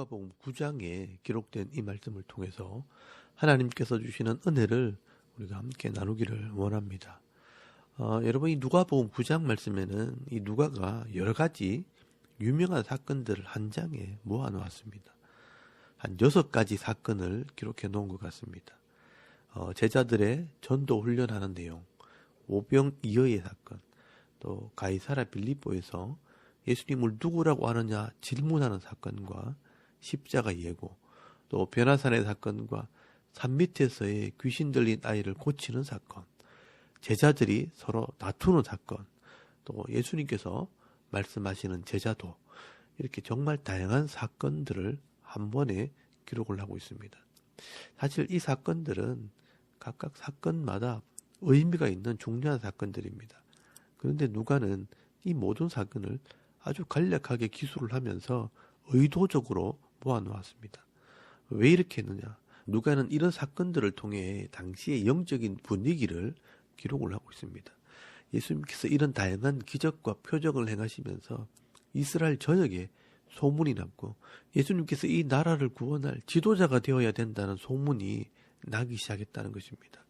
누가복음 9장에 기록된 이 말씀을 통해서 하나님께서 주시는 은혜를 우리가 함께 나누기를 원합니다. 어, 여러분 이 누가복음 9장 말씀에는 이 누가가 여러 가지 유명한 사건들을 한 장에 모아 놓았습니다. 한 여섯 가지 사건을 기록해 놓은 것 같습니다. 어, 제자들의 전도 훈련하는 내용, 오병이어의 사건, 또 가이사라 빌립보에서 예수님을 누구라고 하느냐 질문하는 사건과 십자가 예고, 또 변화산의 사건과 산 밑에서의 귀신 들린 아이를 고치는 사건, 제자들이 서로 다투는 사건, 또 예수님께서 말씀하시는 제자도 이렇게 정말 다양한 사건들을 한 번에 기록을 하고 있습니다. 사실 이 사건들은 각각 사건마다 의미가 있는 중요한 사건들입니다. 그런데 누가는 이 모든 사건을 아주 간략하게 기술을 하면서 의도적으로 모아놓았습니다. 왜 이렇게 했느냐? 누가는 이런 사건들을 통해 당시의 영적인 분위기를 기록을 하고 있습니다. 예수님께서 이런 다양한 기적과 표적을 행하시면서 이스라엘 전역에 소문이 났고 예수님께서 이 나라를 구원할 지도자가 되어야 된다는 소문이 나기 시작했다는 것입니다.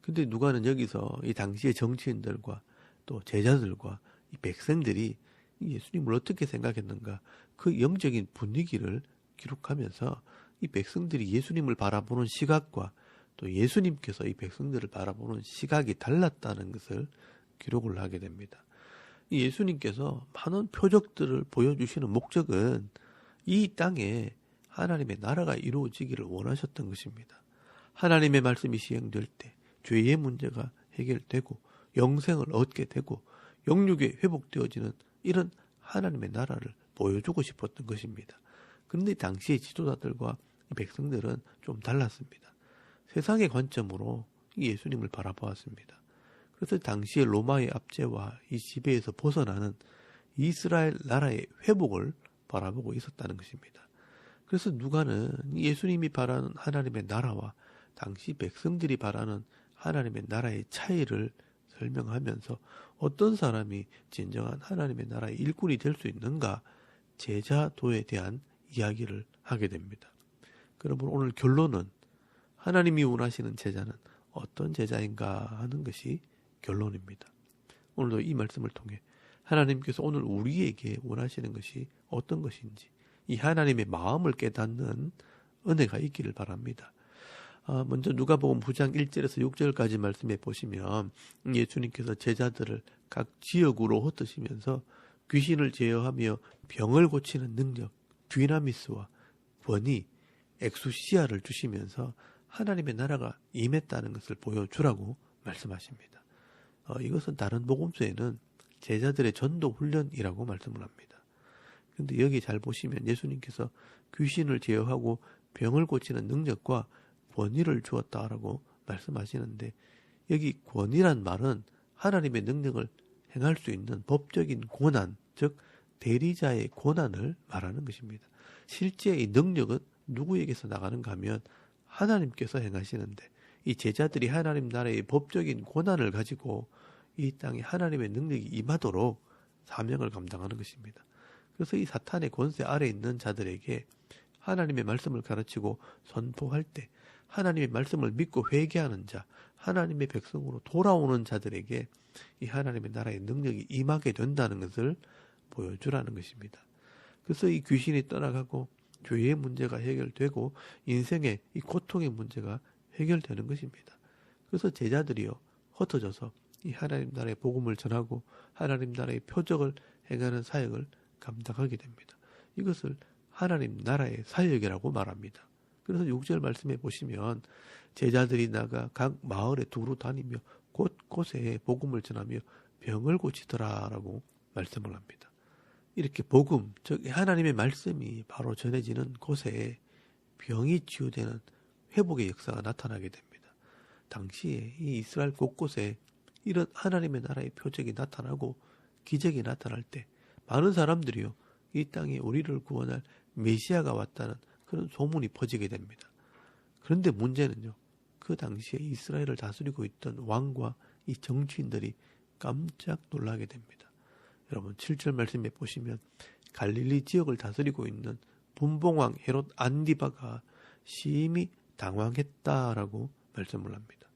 근데 누가는 여기서 이 당시의 정치인들과 또 제자들과 이 백성들이 예수님을 어떻게 생각했는가 그 영적인 분위기를 기록하면서 이 백성들이 예수님을 바라보는 시각과 또 예수님께서 이 백성들을 바라보는 시각이 달랐다는 것을 기록을 하게 됩니다. 예수님께서 많은 표적들을 보여주시는 목적은 이 땅에 하나님의 나라가 이루어지기를 원하셨던 것입니다. 하나님의 말씀이 시행될 때 죄의 문제가 해결되고 영생을 얻게 되고 영육이 회복되어지는 이런 하나님의 나라를 보여주고 싶었던 것입니다. 그런데 당시의 지도자들과 백성들은 좀 달랐습니다. 세상의 관점으로 예수님을 바라보았습니다. 그래서 당시의 로마의 압제와 이 지배에서 벗어나는 이스라엘 나라의 회복을 바라보고 있었다는 것입니다. 그래서 누가는 예수님이 바라는 하나님의 나라와 당시 백성들이 바라는 하나님의 나라의 차이를 설명하면서 어떤 사람이 진정한 하나님의 나라의 일꾼이 될 수 있는가 제자도에 대한 이야기를 하게 됩니다. 그러면 오늘 결론은 하나님이 원하시는 제자는 어떤 제자인가 하는 것이 결론입니다. 오늘도 이 말씀을 통해 하나님께서 오늘 우리에게 원하시는 것이 어떤 것인지 이 하나님의 마음을 깨닫는 은혜가 있기를 바랍니다. 아, 먼저 누가복음 9장 1절에서 6절까지 말씀해 보시면 예수님께서 제자들을 각 지역으로 흩으시면서 귀신을 제어하며 병을 고치는 능력, 듀나미스와 권위, 엑수시아를 주시면서 하나님의 나라가 임했다는 것을 보여주라고 말씀하십니다. 어, 이것은 다른 복음서에는 제자들의 전도 훈련이라고 말씀을 합니다. 그런데 여기 잘 보시면 예수님께서 귀신을 제어하고 병을 고치는 능력과 권위를 주었다라고 말씀하시는데 여기 권위란 말은 하나님의 능력을 행할 수 있는 법적인 고난, 즉 대리자의 고난을 말하는 것입니다. 실제 이 능력은 누구에게서 나가는가 하면 하나님께서 행하시는데 이 제자들이 하나님 나라의 법적인 고난을 가지고 이 땅에 하나님의 능력이 임하도록 사명을 감당하는 것입니다. 그래서 이 사탄의 권세 아래 있는 자들에게 하나님의 말씀을 가르치고 선포할 때 하나님의 말씀을 믿고 회개하는 자, 하나님의 백성으로 돌아오는 자들에게 이 하나님의 나라의 능력이 임하게 된다는 것을 보여주라는 것입니다. 그래서 이 귀신이 떠나가고 죄의 문제가 해결되고 인생의 이 고통의 문제가 해결되는 것입니다. 그래서 제자들이요 흩어져서 이 하나님 나라의 복음을 전하고 하나님 나라의 표적을 행하는 사역을 감당하게 됩니다. 이것을 하나님 나라의 사역이라고 말합니다. 그래서 6절 말씀해 보시면 제자들이 나가 각 마을에 두루 다니며 곳곳에 복음을 전하며 병을 고치더라라고 말씀을 합니다. 이렇게 복음, 즉 하나님의 말씀이 바로 전해지는 곳에 병이 치유되는 회복의 역사가 나타나게 됩니다. 당시에 이 이스라엘 곳곳에 이런 하나님의 나라의 표적이 나타나고 기적이 나타날 때 많은 사람들이요 이 땅에 우리를 구원할 메시아가 왔다는 그런 소문이 퍼지게 됩니다. 그런데 문제는요. 그 당시에 이스라엘을 다스리고 있던 왕과 이 정치인들이 깜짝 놀라게 됩니다. 여러분 7절 말씀에 보시면 갈릴리 지역을 다스리고 있는 분봉왕 헤롯 안디바가 심히 당황했다라고 말씀을 합니다.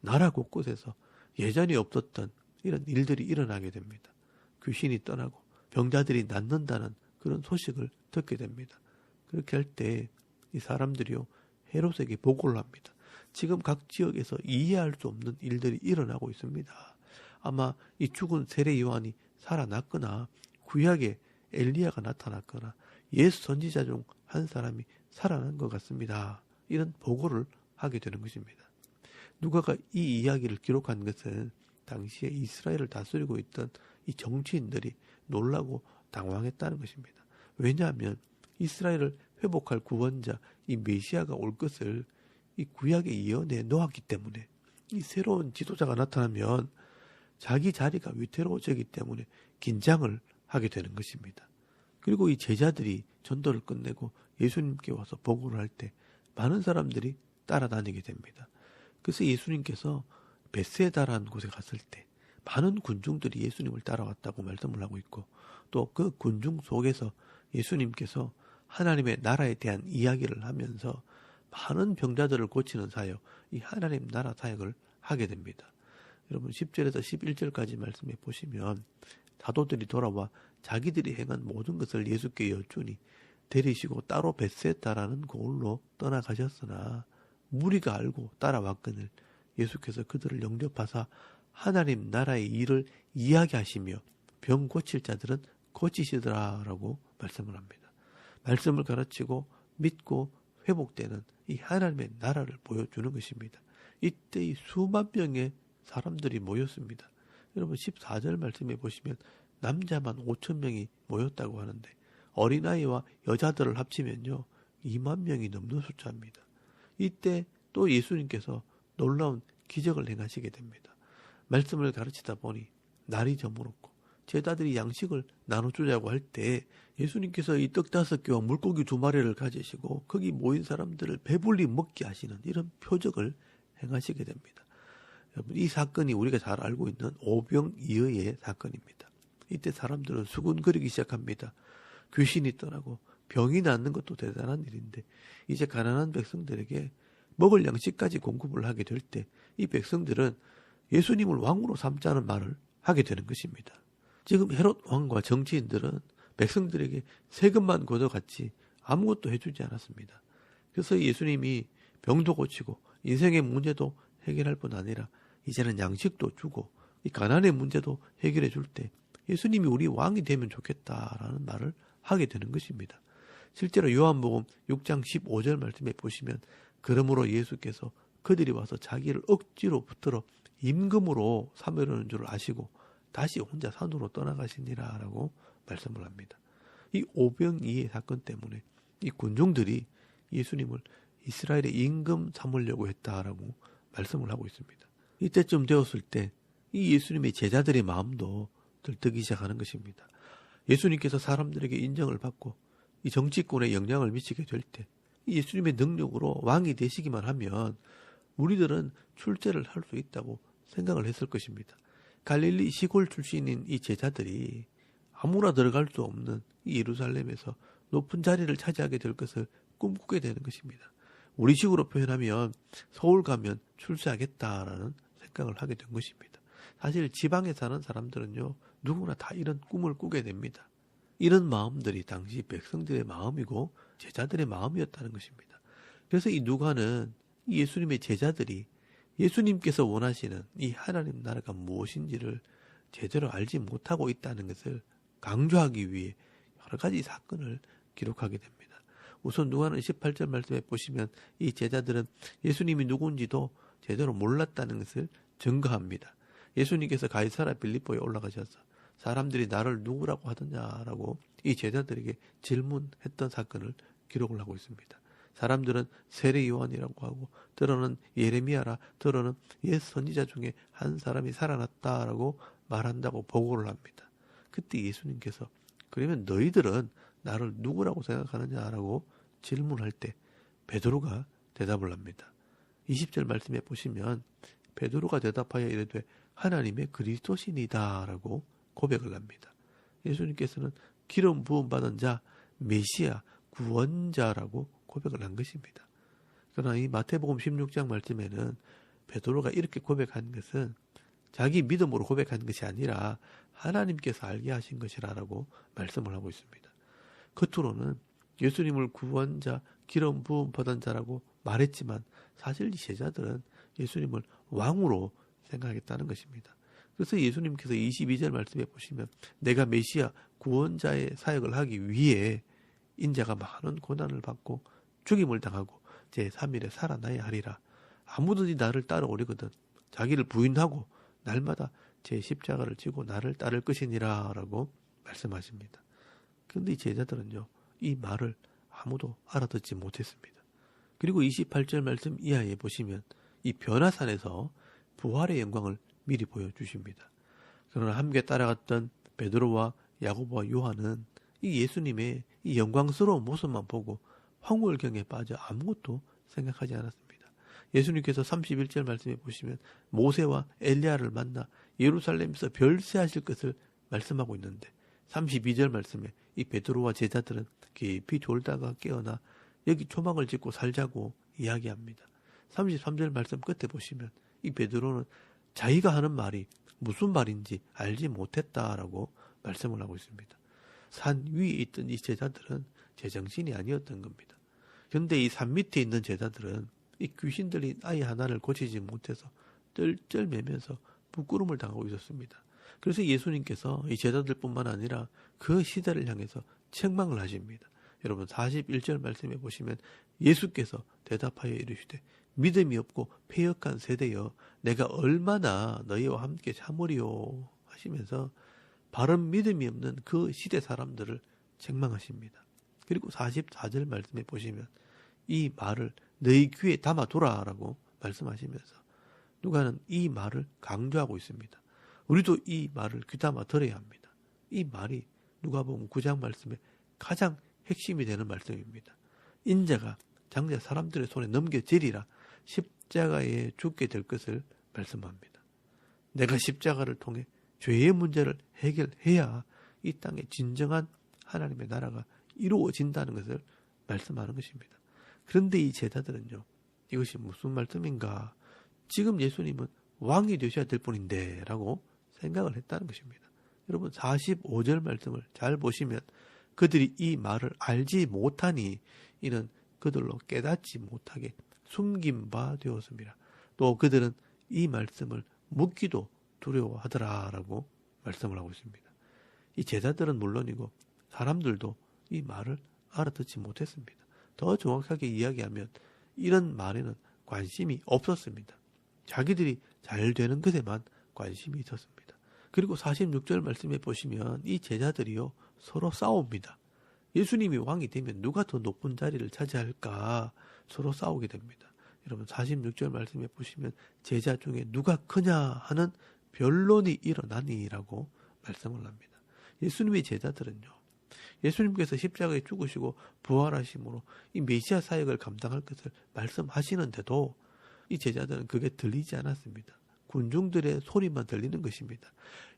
나라 곳곳에서 예전에 없었던 이런 일들이 일어나게 됩니다. 귀신이 떠나고 병자들이 낫는다는 그런 소식을 듣게 됩니다. 그렇게 할 때 이 사람들이요 헤롯에게 보고를 합니다. 지금 각 지역에서 이해할 수 없는 일들이 일어나고 있습니다. 아마 이 죽은 세례 요한이 살아났거나 구약에 엘리야가 나타났거나 옛 선지자 중 한 사람이 살아난 것 같습니다. 이런 보고를 하게 되는 것입니다. 누가가 이 이야기를 기록한 것은 당시에 이스라엘을 다스리고 있던 이 정치인들이 놀라고 당황했다는 것입니다. 왜냐하면 이스라엘을 회복할 구원자 이 메시아가 올 것을 이 구약에 예언해 놓았기 때문에 이 새로운 지도자가 나타나면 자기 자리가 위태로워지기 때문에 긴장을 하게 되는 것입니다. 그리고 이 제자들이 전도를 끝내고 예수님께 와서 보고를 할 때 많은 사람들이 따라다니게 됩니다. 그래서 예수님께서 베세다라는 곳에 갔을 때 많은 군중들이 예수님을 따라왔다고 말씀을 하고 있고 또 그 군중 속에서 예수님께서 하나님의 나라에 대한 이야기를 하면서 많은 병자들을 고치는 사역, 이 하나님 나라 사역을 하게 됩니다. 여러분 10절에서 11절까지 말씀해 보시면 사도들이 돌아와 자기들이 행한 모든 것을 예수께 여쭈니 데리시고 따로 벳세다라는 곳으로 떠나가셨으나 무리가 알고 따라왔거늘 예수께서 그들을 영접하사 하나님 나라의 일을 이야기하시며 병 고칠 자들은 고치시더라라고 말씀을 합니다. 말씀을 가르치고 믿고 회복되는 이 하나님의 나라를 보여주는 것입니다. 이때 이 수만 명의 사람들이 모였습니다. 여러분 14절 말씀해 보시면 남자만 5천 명이 모였다고 하는데 어린아이와 여자들을 합치면요 2만 명이 넘는 숫자입니다. 이때 또 예수님께서 놀라운 기적을 행하시게 됩니다. 말씀을 가르치다 보니 날이 저물었고 제자들이 양식을 나눠주자고 할 때 예수님께서 이 떡 다섯 개와 물고기 두 마리를 가지시고 거기 모인 사람들을 배불리 먹게 하시는 이런 표적을 행하시게 됩니다. 이 사건이 우리가 잘 알고 있는 오병이어의 사건입니다. 이때 사람들은 수군거리기 시작합니다. 귀신이 떠나고 병이 낫는 것도 대단한 일인데 이제 가난한 백성들에게 먹을 양식까지 공급을 하게 될 때 이 백성들은 예수님을 왕으로 삼자는 말을 하게 되는 것입니다. 지금 헤롯 왕과 정치인들은 백성들에게 세금만 걷어갔지 아무것도 해주지 않았습니다. 그래서 예수님이 병도 고치고 인생의 문제도 해결할 뿐 아니라 이제는 양식도 주고 이 가난의 문제도 해결해 줄 때 예수님이 우리 왕이 되면 좋겠다라는 말을 하게 되는 것입니다. 실제로 요한복음 6장 15절 말씀에 보시면 그러므로 예수께서 그들이 와서 자기를 억지로 붙들어 임금으로 삼으려는 줄 아시고 다시 혼자 산으로 떠나가시니라라고 말씀을 합니다. 이 오병이의 사건 때문에 이 군중들이 예수님을 이스라엘의 임금 삼으려고 했다라고 말씀을 하고 있습니다. 이때쯤 되었을 때 이 예수님의 제자들의 마음도 들뜨기 시작하는 것입니다. 예수님께서 사람들에게 인정을 받고 이 정치권에 영향을 미치게 될 때 예수님의 능력으로 왕이 되시기만 하면 우리들은 출제를 할 수 있다고 생각을 했을 것입니다. 갈릴리 시골 출신인 이 제자들이 아무나 들어갈 수 없는 이 예루살렘에서 높은 자리를 차지하게 될 것을 꿈꾸게 되는 것입니다. 우리식으로 표현하면 서울 가면 출세하겠다라는 생각을 하게 된 것입니다. 사실 지방에 사는 사람들은요, 누구나 다 이런 꿈을 꾸게 됩니다. 이런 마음들이 당시 백성들의 마음이고 제자들의 마음이었다는 것입니다. 그래서 이 누가는 예수님의 제자들이 예수님께서 원하시는 이 하나님 나라가 무엇인지를 제대로 알지 못하고 있다는 것을 강조하기 위해 여러 가지 사건을 기록하게 됩니다. 우선 누가는 18절 말씀에 보시면 이 제자들은 예수님이 누군지도 제대로 몰랐다는 것을 증거합니다. 예수님께서 가이사라 빌립보에 올라가셔서 사람들이 나를 누구라고 하더냐라고 이 제자들에게 질문했던 사건을 기록을 하고 있습니다. 사람들은 세례 요한이라고 하고 들어는 예레미야라 들어는 옛 선지자 중에 한 사람이 살아났다라고 말한다고 보고를 합니다. 그때 예수님께서 그러면 너희들은 나를 누구라고 생각하느냐라고 질문할 때 베드로가 대답을 합니다. 20절 말씀에 보시면 베드로가 대답하여 이르되 하나님의 그리스도신이다라고 고백을 합니다. 예수님께서는 기름 부음 받은 자 메시아 구원자라고 고백을 한 것입니다. 그러나 이 마태복음 16장 말씀에는 베드로가 이렇게 고백한 것은 자기 믿음으로 고백한 것이 아니라 하나님께서 알게 하신 것이라라고 말씀을 하고 있습니다. 겉으로는 예수님을 구원자, 기름 부음 받은 자라고 말했지만 사실 이 제자들은 예수님을 왕으로 생각했다는 것입니다. 그래서 예수님께서 22절 말씀에 보시면 내가 메시아 구원자의 사역을 하기 위해 인자가 많은 고난을 받고 죽임을 당하고 제3일에 살아나야 하리라. 아무든지 나를 따라오려거든 자기를 부인하고 날마다 제 십자가를 지고 나를 따를 것이니라 라고 말씀하십니다. 그런데 이 제자들은요. 이 말을 아무도 알아듣지 못했습니다. 그리고 28절 말씀 이하에 보시면 이 변화산에서 부활의 영광을 미리 보여주십니다. 그러나 함께 따라갔던 베드로와 야고보와 요한은 이 예수님의 이 영광스러운 모습만 보고 황홀경에 빠져 아무것도 생각하지 않았습니다. 예수님께서 31절 말씀에 보시면 모세와 엘리야를 만나 예루살렘에서 별세하실 것을 말씀하고 있는데 32절 말씀에 이 베드로와 제자들은 깊이 졸다가 깨어나 여기 초막을 짓고 살자고 이야기합니다. 33절 말씀 끝에 보시면 이 베드로는 자기가 하는 말이 무슨 말인지 알지 못했다라고 말씀을 하고 있습니다. 산 위에 있던 이 제자들은 제정신이 아니었던 겁니다. 그런데 이 산 밑에 있는 제자들은 이 귀신들이 아이 하나를 고치지 못해서 뜰뜰매면서 부끄러움을 당하고 있었습니다. 그래서 예수님께서 이 제자들뿐만 아니라 그 시대를 향해서 책망을 하십니다. 여러분 41절 말씀에 보시면 예수께서 대답하여 이르시되 믿음이 없고 폐역한 세대여 내가 얼마나 너희와 함께 참으리요 하시면서 바른 믿음이 없는 그 시대 사람들을 책망하십니다. 그리고 44절 말씀에 보시면 이 말을 너희 귀에 담아두라라고 말씀하시면서 누가는 이 말을 강조하고 있습니다. 우리도 이 말을 귀담아 들어야 합니다. 이 말이 누가 보면 구장 말씀에 가장 핵심이 되는 말씀입니다. 인자가 장자 사람들의 손에 넘겨지리라 십자가에 죽게 될 것을 말씀합니다. 내가 십자가를 통해 죄의 문제를 해결해야 이 땅에 진정한 하나님의 나라가 이루어진다는 것을 말씀하는 것입니다. 그런데 이 제자들은요, 이것이 무슨 말씀인가? 지금 예수님은 왕이 되셔야 될 뿐인데, 라고 생각을 했다는 것입니다. 여러분, 45절 말씀을 잘 보시면 그들이 이 말을 알지 못하니 이는 그들로 깨닫지 못하게 숨긴 바 되었습니다. 또 그들은 이 말씀을 묻기도 두려워하더라라고 말씀을 하고 있습니다. 이 제자들은 물론이고 사람들도 이 말을 알아듣지 못했습니다. 더 정확하게 이야기하면 이런 말에는 관심이 없었습니다. 자기들이 잘 되는 것에만 관심이 있었습니다. 그리고 46절 말씀에 보시면 이 제자들이요 서로 싸웁니다. 예수님이 왕이 되면 누가 더 높은 자리를 차지할까 서로 싸우게 됩니다. 여러분 46절 말씀에 보시면 제자 중에 누가 크냐 하는 변론이 일어나니라고 말씀을 합니다. 예수님의 제자들은요. 예수님께서 십자가에 죽으시고 부활하심으로 이 메시아 사역을 감당할 것을 말씀하시는데도 이 제자들은 그게 들리지 않았습니다. 군중들의 소리만 들리는 것입니다.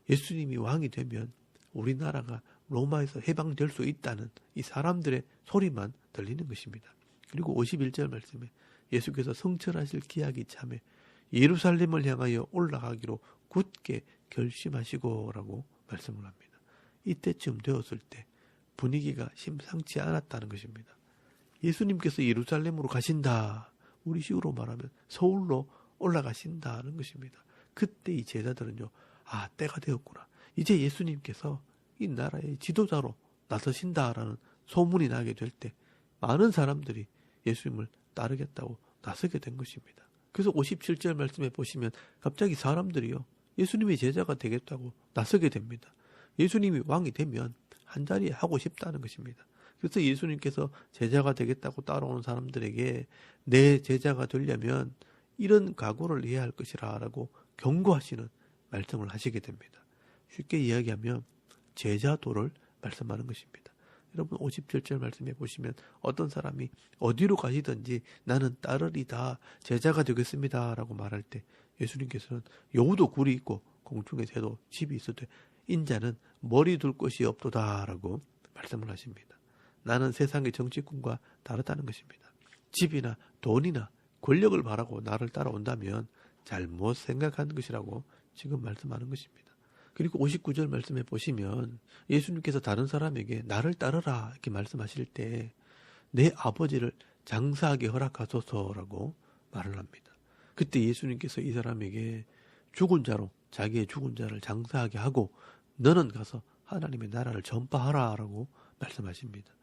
예수님이 왕이 되면 우리나라가 로마에서 해방될 수 있다는 이 사람들의 소리만 들리는 것입니다. 그리고 51절 말씀에 예수께서 성철하실 기약이 참에 예루살렘을 향하여 올라가기로 굳게 결심하시고라고 말씀을 합니다. 이때쯤 되었을 때 분위기가 심상치 않았다는 것입니다. 예수님께서 예루살렘으로 가신다. 우리 식으로 말하면 서울로 올라가신다는 것입니다. 그때 이 제자들은요, 아, 때가 되었구나. 이제 예수님께서 이 나라의 지도자로 나서신다라는 소문이 나게 될 때 많은 사람들이 예수님을 따르겠다고 나서게 된 것입니다. 그래서 57절 말씀에 보시면 갑자기 사람들이요, 예수님의 제자가 되겠다고 나서게 됩니다. 예수님이 왕이 되면 한 자리에 하고 싶다는 것입니다. 그래서 예수님께서 제자가 되겠다고 따라오는 사람들에게 내 제자가 되려면 이런 각오를 해야 할 것이라라고 경고하시는 말씀을 하시게 됩니다. 쉽게 이야기하면 제자도를 말씀하는 것입니다. 여러분 57절 말씀해 보시면 어떤 사람이 어디로 가시든지 나는 따르리다 제자가 되겠습니다 라고 말할 때 예수님께서는 여우도 굴이 있고 공중에 새도 집이 있어도 인자는 머리 둘 곳이 없도다 라고 말씀을 하십니다. 나는 세상의 정치꾼과 다르다는 것입니다. 집이나 돈이나 권력을 바라고 나를 따라온다면 잘못 생각하는 것이라고 지금 말씀하는 것입니다. 그리고 59절 말씀에 보시면 예수님께서 다른 사람에게 나를 따르라 이렇게 말씀하실 때 내 아버지를 장사하게 허락하소서라고 말을 합니다. 그때 예수님께서 이 사람에게 죽은 자로 자기의 죽은 자를 장사하게 하고 너는 가서 하나님의 나라를 전파하라라고 말씀하십니다.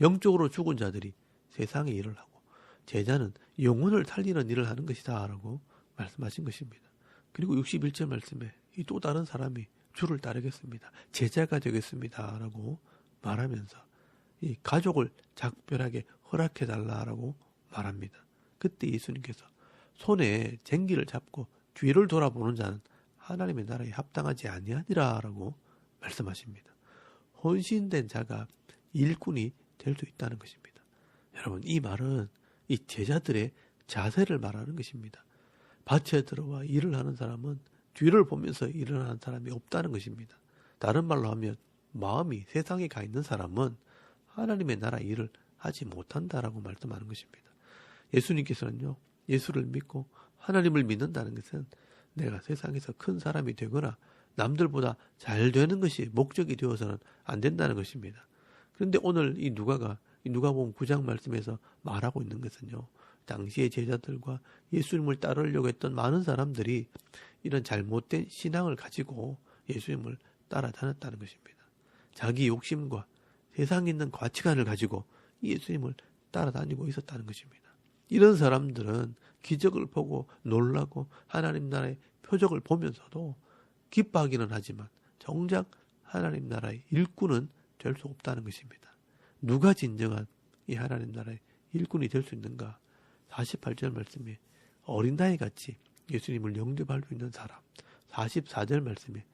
영적으로 죽은 자들이 세상에 일을 하고 제자는 영혼을 살리는 일을 하는 것이다라고 말씀하신 것입니다. 그리고 61절 말씀에 이 또 다른 사람이 주를 따르겠습니다. 제자가 되겠습니다 라고 말하면서 이 가족을 작별하게 허락해 달라라고 말합니다. 그때 예수님께서 손에 쟁기를 잡고 뒤를 돌아보는 자는 하나님의 나라에 합당하지 아니하니라라고 말씀하십니다. 혼신된 자가 일꾼이 될 수 있다는 것입니다. 여러분 이 말은 이 제자들의 자세를 말하는 것입니다. 밭에 들어와 일을 하는 사람은 뒤를 보면서 일을 하는 사람이 없다는 것입니다. 다른 말로 하면 마음이 세상에 가 있는 사람은 하나님의 나라 일을 하지 못한다라고 말씀하는 것입니다. 예수님께서는요, 예수를 믿고 하나님을 믿는다는 것은 내가 세상에서 큰 사람이 되거나 남들보다 잘 되는 것이 목적이 되어서는 안 된다는 것입니다. 그런데 오늘 이 누가가 이 누가복음 9장 말씀에서 말하고 있는 것은요. 당시의 제자들과 예수님을 따르려고 했던 많은 사람들이 이런 잘못된 신앙을 가지고 예수님을 따라다녔다는 것입니다. 자기 욕심과 세상에 있는 가치관을 가지고 예수님을 따라다니고 있었다는 것입니다. 이런 사람들은 기적을 보고 놀라고 하나님 나라의 표적을 보면서도 기뻐하기는 하지만 정작 하나님 나라의 일꾼은 될 수 없다는 것입니다. 누가 진정한 이 하나님 나라의 일꾼이 될 수 있는가? 48절 말씀에 어린아이 같이 예수님을 영접할 수 있는 사람. 44절 말씀에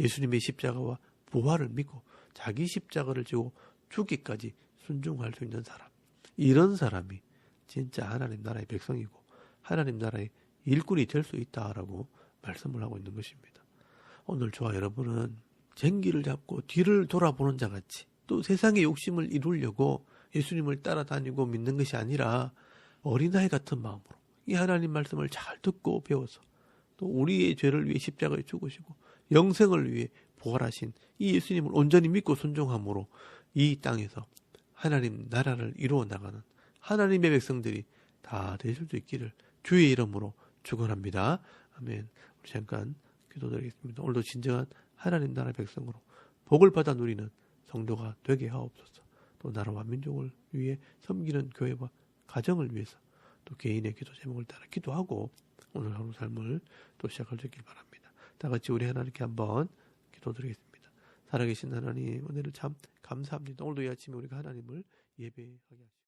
예수님의 십자가와 부활을 믿고 자기 십자가를 지고 죽기까지 순종할 수 있는 사람. 이런 사람이 진짜 하나님 나라의 백성이고 하나님 나라의 일꾼이 될 수 있다라고 말씀을 하고 있는 것입니다. 오늘 저와 여러분은 쟁기를 잡고 뒤를 돌아보는 자 같이 또 세상의 욕심을 이루려고 예수님을 따라다니고 믿는 것이 아니라 어린아이 같은 마음으로 이 하나님 말씀을 잘 듣고 배워서 또 우리의 죄를 위해 십자가에 죽으시고 영생을 위해 부활하신 이 예수님을 온전히 믿고 순종함으로 이 땅에서 하나님 나라를 이루어 나가는 하나님의 백성들이 다 되실 수 있기를 주의 이름으로 축원합니다. 아멘. 우리 잠깐 기도드리겠습니다. 오늘도 진정한 하나님 나라 백성으로 복을 받아 누리는 성도가 되게 하옵소서. 또 나라와 민족을 위해 섬기는 교회와 가정을 위해서 또 개인의 기도 제목을 따라 기도하고 오늘 하루 삶을 또 시작할 수 있길 바랍니다. 다 같이 우리 하나님께 한번 기도드리겠습니다. 살아계신 하나님 은혜를 참 감사합니다. 오늘도 이 아침에 우리가 하나님을 예배하게 하시고